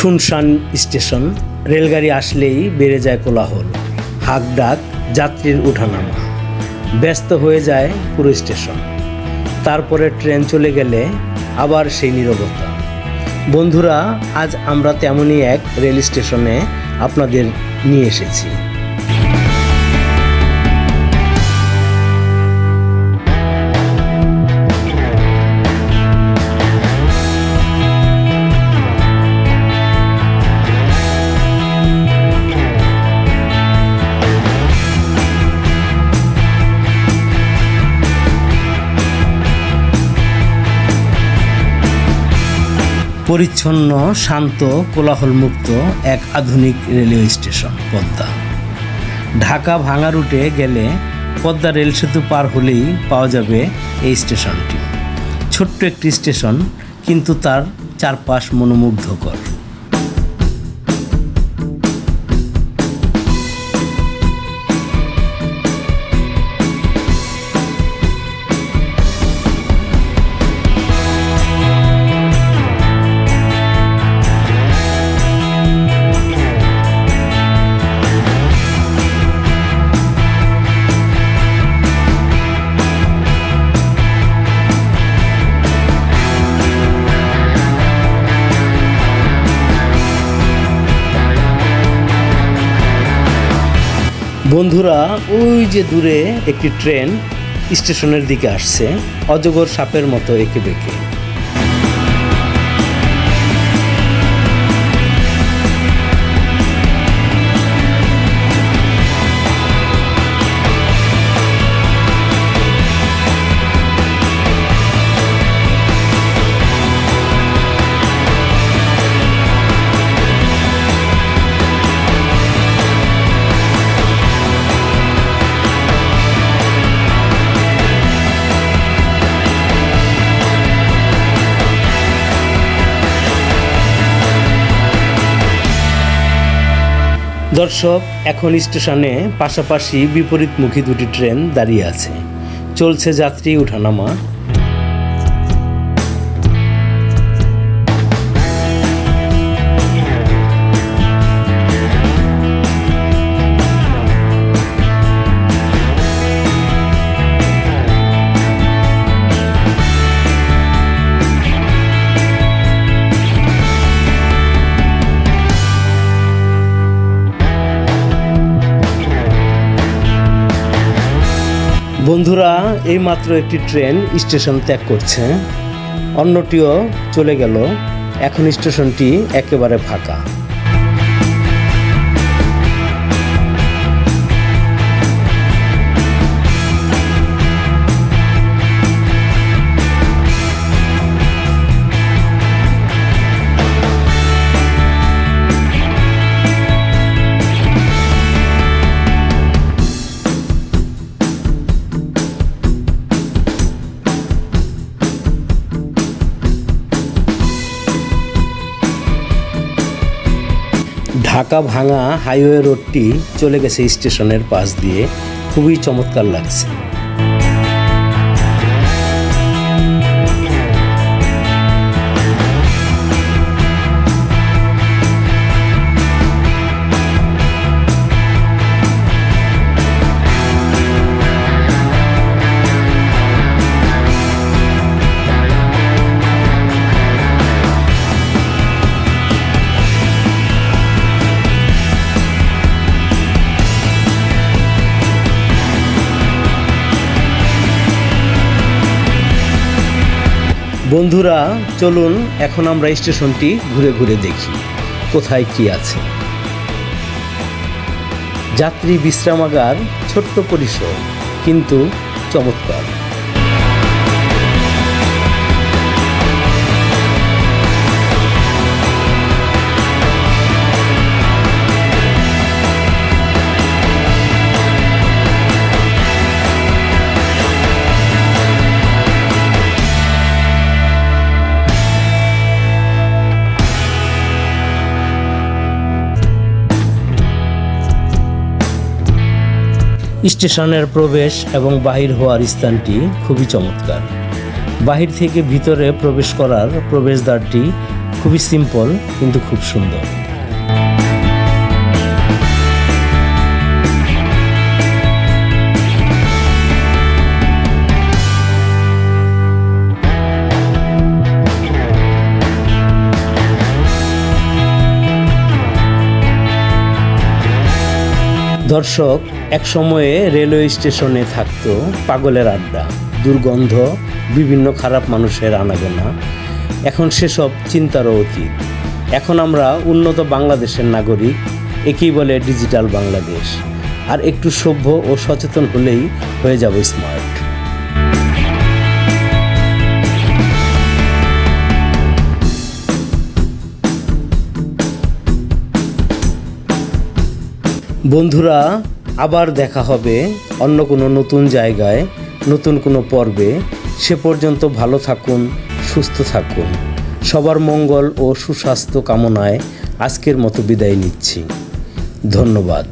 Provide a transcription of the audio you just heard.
শুনশান স্টেশন, রেলগাড়ি আসলেই বেড়ে যায় কোলাহল হাক ডাক যাত্রীর উঠানামা। ব্যস্ত হয়ে যায় পুরো স্টেশন। তারপরে ট্রেন চলে গেলে আবার সেই নিরবতা। বন্ধুরা, আজ আমরা তেমনই এক রেল স্টেশনে আপনাদের নিয়ে এসেছি। পরিচ্ছন্ন, শান্ত, কোলাহলমুক্ত এক আধুনিক রেলওয়ে স্টেশন, পদ্মা। ঢাকা ভাঙা রুটে গেলে পদ্মা রেল সেতু পার হলেই পাওয়া যাবে এই স্টেশনটি। ছোট্ট একটি স্টেশন, কিন্তু তার চারপাশ মনোমুগ্ধকর। বন্ধুরা ওই যে দূরে একটি ট্রেন স্টেশনের দিকে আসছে। অজগর সাপের মতো একে বেঁকে। দর্শক এখন স্টেশনে পাশাপাশি বিপরীতমুখী দুটি ট্রেন দাঁড়িয়ে আছে। চলছে যাত্রী ওঠানামা বন্ধুরা এইমাত্র একটি ট্রেন স্টেশন ত্যাগ করছে। অন্যটিও চলে গেল। এখন স্টেশনটি একেবারে ফাঁকা। ঢাকা ভাঙা হাইওয়ে রোডটি চলে গেছে স্টেশনের পাশ দিয়ে। খুবই চমৎকার লাগছে। বন্ধুরা, চলুন এখন আমরা স্টেশনটি ঘুরে ঘুরে দেখি। কোথায় কি আছে? যাত্রী বিশ্রামাগার, ছোট্ট পরিসর, কিন্তু চমৎকার। স্টেশনের প্রবেশ এবং বাহির হওয়ার স্থানটি খুবই চমৎকার। বাহির থেকে ভিতরে প্রবেশ করার প্রবেশদ্বারটি খুবই সিম্পল কিন্তু খুব সুন্দর। দর্শক, এক সময়ে রেলওয়ে স্টেশনে থাকত পাগলের আড্ডা, দুর্গন্ধ, বিভিন্ন খারাপ মানুষের আনাগোনা। এখন সেসব চিন্তারও অতীত। এখন আমরা উন্নত বাংলাদেশের নাগরিক, একেই বলে ডিজিটাল বাংলাদেশ। আর একটু সভ্য ও সচেতন হলেই হয়ে যাব স্মার্ট। বন্ধুরা, আবার দেখা হবে অন্য কোনো নতুন জায়গায়, নতুন কোনো পর্বে। সে পর্যন্ত ভালো থাকুন, সুস্থ থাকুন। সবার মঙ্গল ও সুস্বাস্থ্য কামনায় আজকের মতো বিদায় নিচ্ছি। ধন্যবাদ।